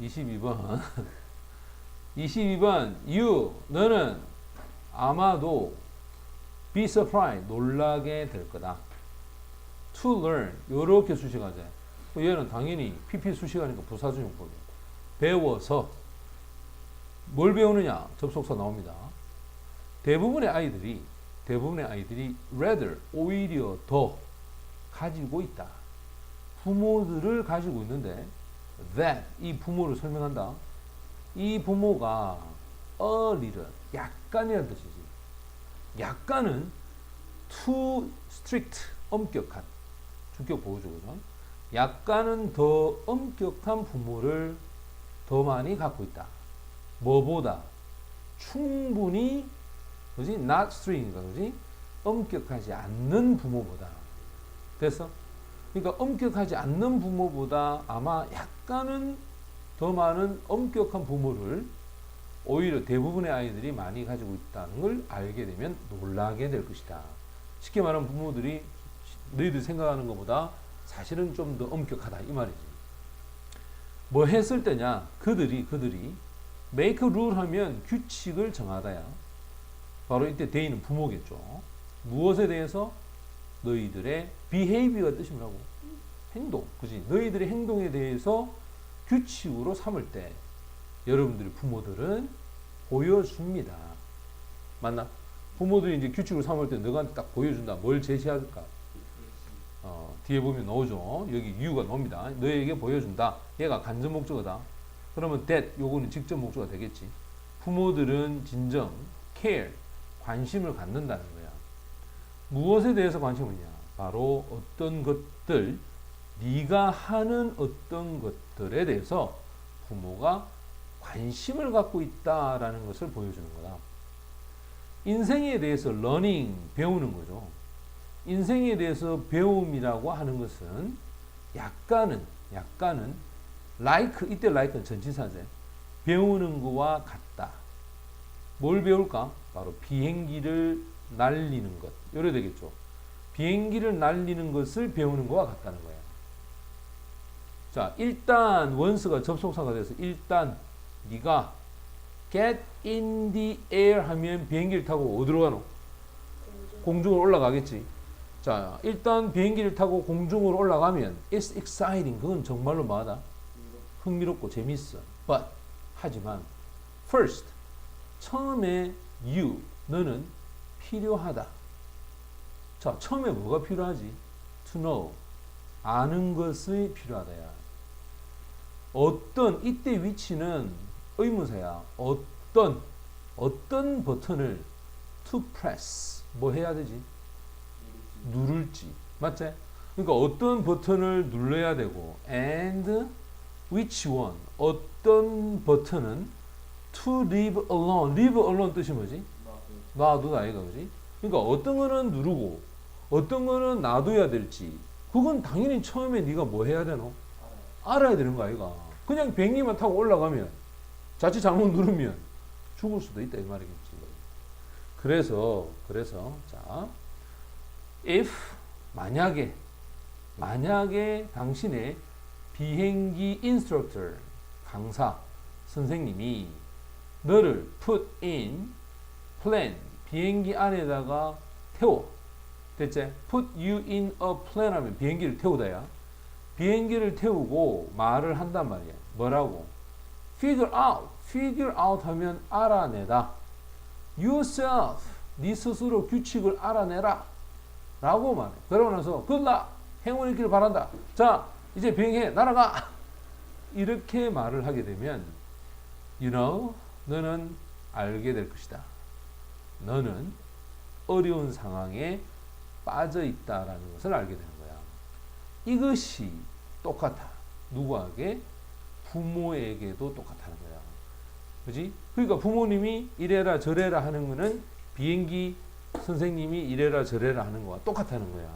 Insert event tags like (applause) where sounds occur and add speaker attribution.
Speaker 1: 22번. (laughs) 22번. You, 너는 아마도 be surprised, 놀라게 될 거다. to learn, 요렇게 수식하자. 얘는 당연히 PP 수식하니까 부사주용법이에요. 배워서 뭘 배우느냐? 접속사 나옵니다. 대부분의 아이들이 대부분의 아이들이 rather 오히려 더 가지고 있다. 부모들을 가지고 있는데 that 이 부모를 설명한다. 이 부모가 a little 약간이라는 뜻이지. 약간은 too strict 엄격한 주격 보호주거든. 약간은 더 엄격한 부모를 더 많이 갖고 있다. 뭐보다 충분히 그지 not string인가 그지 엄격하지 않는 부모보다 됐어? 그러니까 엄격하지 않는 부모보다 아마 약간은 더 많은 엄격한 부모를 오히려 대부분의 아이들이 많이 가지고 있다는 걸 알게 되면 놀라게 될 것이다. 쉽게 말하면 부모들이 너희들 생각하는 것보다 사실은 좀 더 엄격하다 이 말이지. 뭐 했을 때냐? 그들이 그들이 make rule 하면 규칙을 정하다야. 바로 이때 대인은 부모겠죠. 무엇에 대해서 너희들의 behavior가 뜻이 뭐라고? 행동, 그지? 너희들의 행동에 대해서 규칙으로 삼을 때 여러분들이 부모들은 보여줍니다. 맞나? 부모들이 이제 규칙으로 삼을 때 너한테 딱 보여준다. 뭘 제시할까? 어, 뒤에 보면 나오죠. 여기 이유가 나옵니다. 너에게 보여준다. 얘가 간접 목적어다. 그러면 that 요거는 직접 목적어가 되겠지. 부모들은 진정 care 관심을 갖는다는 거야. 무엇에 대해서 관심을 냐 바로 어떤 것들 네가 하는 어떤 것들에 대해서 부모가 관심을 갖고 있다라는 것을 보여주는 거다. 인생에 대해서 learning 배우는 거죠. 인생에 대해서 배움이라고 하는 것은 약간은 약간은 like 이때 like는 전치사제 배우는 거와 같다. 뭘 배울까? 바로 비행기를 날리는 것. 요래 되겠죠. 비행기를 날리는 것을 배우는 거와 같다는 거야. 자, 일단 원스가 접속사가 돼서 일단 네가 get in the air 하면 비행기를 타고 어디로 가노? 공중으로 올라가겠지. 자, 일단 비행기를 타고 공중으로 올라가면 it's exciting. 그건 정말로 뭐하다? 흥미롭고 재밌어. But 하지만 first 처음에 you 너는 필요하다. 자, 처음에 뭐가 필요하지? To know 아는 것이 필요하다야. 어떤 이때 위치는 의문사야. 어떤 어떤 버튼을 to press 뭐 해야 되지? 누를지 맞지? 그러니까 어떤 버튼을 눌러야 되고 and which one 어떤 버튼은 to leave alone leave alone 뜻이 뭐지? 놔두다 아이가 그지? 그러니까 어떤 거는 누르고 어떤 거는 놔둬야 될지 그건 당연히 처음에 네가 뭐 해야 되노? 알아야 되는 거 아이가 그냥 비행기만 타고 올라가면 자칫 잘못 누르면 죽을 수도 있다 이 말이겠지 그래서 그래서 자 if 만약에 만약에 당신의 비행기 인스트럭터 강사 선생님이 너를 put in plane 비행기 안에다가 태워. 됐지? put you in a plane 하면 비행기를 태우다야. 비행기를 태우고 말을 한단 말이야. 뭐라고? figure out. Figure out 하면 알아내다. Yourself. 네 스스로 규칙을 알아내라. 라고 말해. 그러고 나서 luck. 행운 있기를 바란다. 자 이제 비행해 날아가. (laughs) 이렇게 말을 하게 되면 you know 너는 알게 될 것이다 너는 어려운 상황에 빠져 있다라는 것을 알게 되는 거야. 이것이 똑같아. 누구에게? 부모에게도 똑같다는 거야. 그지? 그러니까 부모님이 이래라 저래라 하는 거는 비행기 선생님이 이래라 저래라 하는 거와 똑같다는 거야